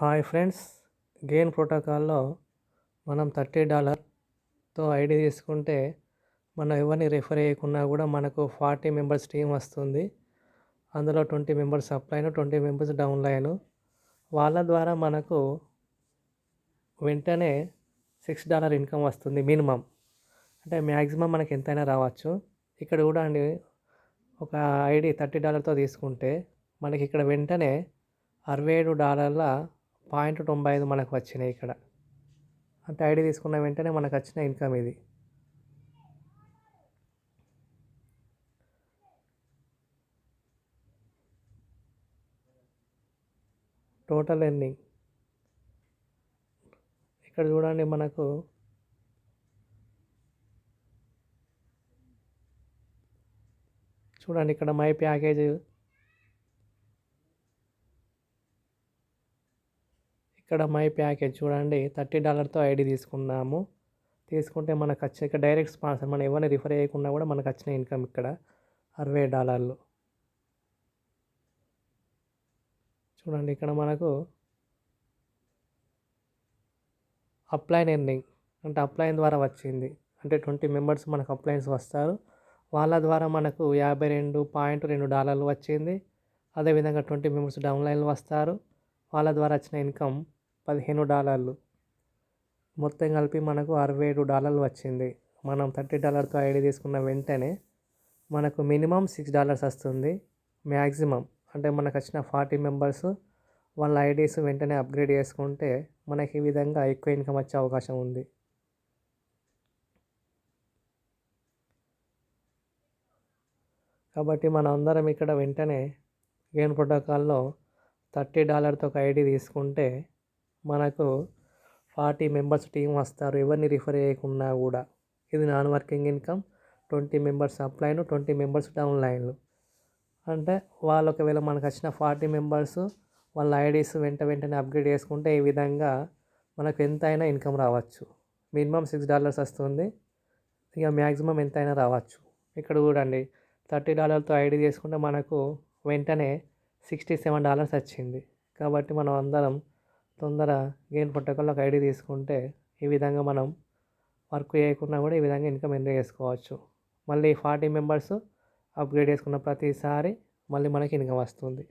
Hi friends. Gain ప్రోటోకాల్లో మనం thirty డాలర్తో ఐడి తీసుకుంటే మనం ఎవరిని రిఫర్ చేయకున్నా కూడా మనకు ఫార్టీ మెంబర్స్ టీం వస్తుంది. అందులో twenty members upline twenty members downline వాళ్ళ ద్వారా మనకు వెంటనే సిక్స్ డాలర్ ఇన్కమ్ వస్తుంది మినిమం. అంటే మ్యాక్సిమం మనకి ఎంతైనా రావచ్చు. ఇక్కడ కూడా అండి ఒక ఐడి థర్టీ డాలర్తో తీసుకుంటే మనకి ఇక్కడ వెంటనే అరవై ఏడు డాలర్ల పాయింట్ తొంభై ఐదు మనకు వచ్చినాయి ఇక్కడ. అంటే ఐడి తీసుకున్న వెంటనే మనకు వచ్చిన ఇన్కమ్ ఇది. Total earning. ఇక్కడ చూడండి మనకు చూడండి ఇక్కడ మై ప్యాకేజ్ ఇక్కడ మై ప్యాకేజ్ చూడండి థర్టీ డాలర్తో ఐడి తీసుకున్నాము. తీసుకుంటే మనకు వచ్చే ఇక్కడ డైరెక్ట్ స్పాన్సర్ మనం ఎవరిని రిఫర్ చేయకుండా కూడా మనకు వచ్చిన ఇన్కమ్ ఇక్కడ అరవై డాలర్లు. చూడండి ఇక్కడ మనకు అప్లైన్ ఎర్నింగ్ అంటే అప్లైన్ ద్వారా వచ్చింది. అంటే ట్వంటీ మెంబర్స్ మనకు అప్లైన్స్ వస్తారు. వాళ్ళ ద్వారా మనకు యాభై రెండు పాయింట్ రెండు డాలర్లు వచ్చింది. అదేవిధంగా ట్వంటీ మెంబర్స్ డౌన్లైన్లు వస్తారు. వాళ్ళ ద్వారా వచ్చిన ఇన్కమ్ పదిహేను డాలర్లు. మొత్తం కలిపి మనకు అరవై ఏడు డాలర్లు వచ్చింది. మనం థర్టీ డాలర్తో ఐడి తీసుకున్న వెంటనే మనకు మినిమం సిక్స్ డాలర్స్ వస్తుంది. మ్యాక్సిమం అంటే మనకు వచ్చిన ఫార్టీ మెంబర్స్ వాళ్ళ ఐడీస్ వెంటనే అప్గ్రేడ్ చేసుకుంటే మనకి ఈ విధంగా ఎక్కువ ఇన్కమ్ వచ్చే అవకాశం ఉంది. కాబట్టి మనం అందరం ఇక్కడ వెంటనే గేమ్ ప్రోటోకాల్లో థర్టీ డాలర్తో ఒక ఐడి తీసుకుంటే మనకు ఫార్టీ మెంబర్స్ టీం వస్తారు. ఎవరిని రిఫర్ చేయకున్నా కూడా. ఇది non working income. Twenty members upline twenty members down లైన్లు. అంటే వాళ్ళు ఒకవేళ మనకు వచ్చిన ఫార్టీ మెంబర్స్ వాళ్ళ ఐడీస్ వెంట వెంటనే అప్గ్రేడ్ చేసుకుంటే ఈ విధంగా మనకు ఎంతైనా ఇన్కమ్ రావచ్చు. మినిమం సిక్స్ డాలర్స్ వస్తుంది. ఇక మ్యాక్సిమం ఎంతైనా రావచ్చు. ఇక్కడ చూడండి. థర్టీ డాలర్తో ఐడి చేసుకుంటే మనకు వెంటనే సిక్స్టీ సెవెన్ డాలర్స్ వచ్చింది. కాబట్టి మనం అందరం తొందర గెయిన్ పట్టకుండా ఒక ఐడి తీసుకుంటే ఈ విధంగా మనం వర్క్ చేయకుండా కూడా ఈ విధంగా ఇన్కమ్ ఎంజాయ్ చేసుకోవచ్చు. మళ్ళీ ఫార్టీ మెంబర్స్ అప్గ్రేడ్ చేసుకున్న ప్రతిసారి మళ్ళీ మనకి ఇన్కమ్ వస్తుంది.